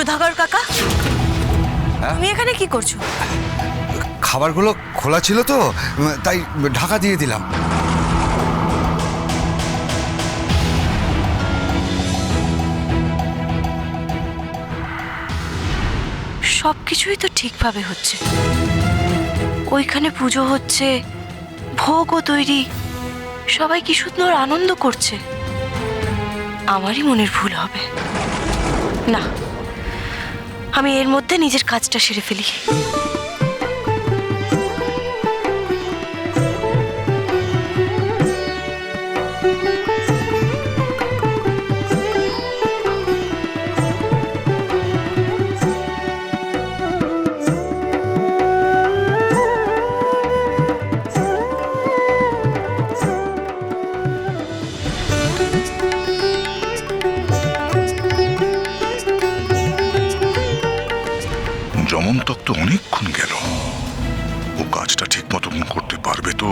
সুধাকর কাকা? হ্যাঁ? তুমি এখানে কি করছ? খাবারগুলো খোলা ছিল তো তাই ঢাকা দিয়ে দিলাম। সব কিছুই তো ঠিকভাবে হচ্ছে। ওইখানে পুজো হচ্ছে ভোগও তৈরি সবাই কি সুন্দর আনন্দ করছে। আমারই মনের ভুল হবে। না আমি এর মধ্যে নিজের কাজটা সেরে ফেলি। যমন্তক তো অনেকক্ষণ গেল। ও কাজটা ঠিক মতন করতে পারবে তো?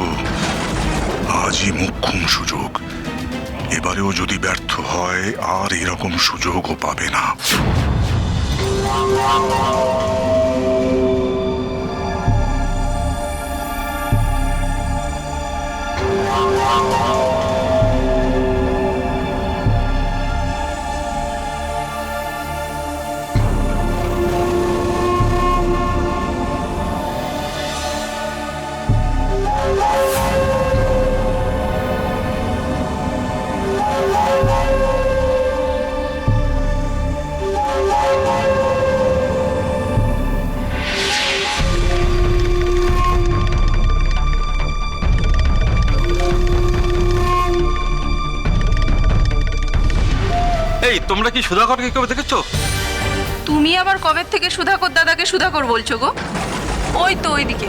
আজই মুখ্যম সুযোগ। এবারেও যদি ব্যর্থ হয়, আর এরকম সুযোগও পাবে না। এই তোমরা কি সুধাকরকে কেউ দেখেছ? তুমি আবার কবে থেকে সুধাকর দাদাকে সুধাকর বলছো গো? ওই তো ওইদিকে।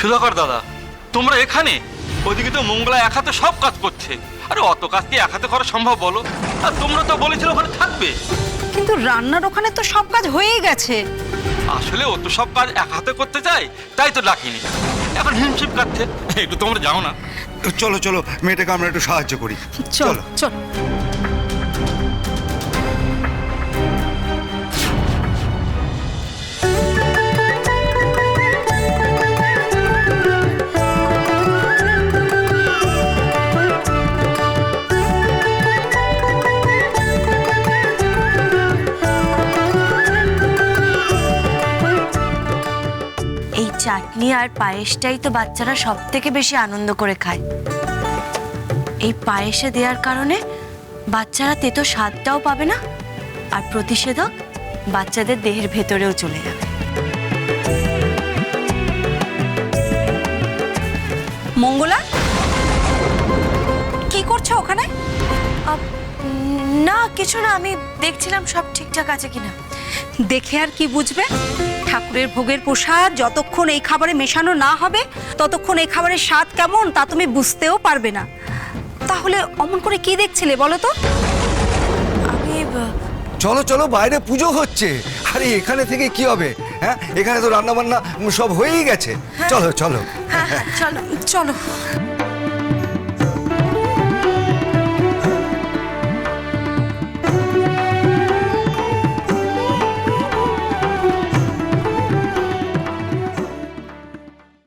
সুধাকর দাদা তোমরা এখানে? ওইদিকে তো মঙ্গলা এক হাতে সব কাজ করছে। আরে অত কাজ কি এক হাতে করা সম্ভব বলো? আর তোমরা তো বলেছিলে ওখানে থাকবে। কিন্তু রান্নার ওখানে তো সব কাজ হয়েই গেছে। আসলে ও তো সব কাজ এক হাতে করতে চায় তাই তো ডাকিনি। এখন হিমশিম কাটছে। একটু তোমরা যাও না। চলো চলো মেয়েটাকে আমরা একটু সাহায্য করি। চলো। চলো। চাটনি আর পায়েসটাই তো বাচ্চারা সব থেকে বেশি আনন্দ করে খায়। এই পায়েসে দেওয়ার কারণে বাচ্চারা তেতো স্বাদটাও পাবে না আর প্রতিষেধক বাচ্চাদের দেহের ভেতরেও চলে যাবে। মঙ্গলা কি করছ ওখানে? না কিছু না আমি দেখছিলাম সব ঠিকঠাক আছে কিনা। দেখে আর কি বুঝবে? ঠাকুরের ভোগের প্রসাদ যতক্ষণ এই খাবারে মেশানো না হবে ততক্ষণ এই খাবারের স্বাদ কেমন তা তুমি বুঝতেও পারবে না। তাহলে অমন করে কি দেখছিলে বলো তো? আমি চলো চলো বাইরে পুজো হচ্ছে। আরে এখানে থেকে কি হবে? হ্যাঁ এখানে তো রান্না বান্না সব হয়েই গেছে। চলো চলো। হ্যাঁ হ্যাঁ চলো চলো।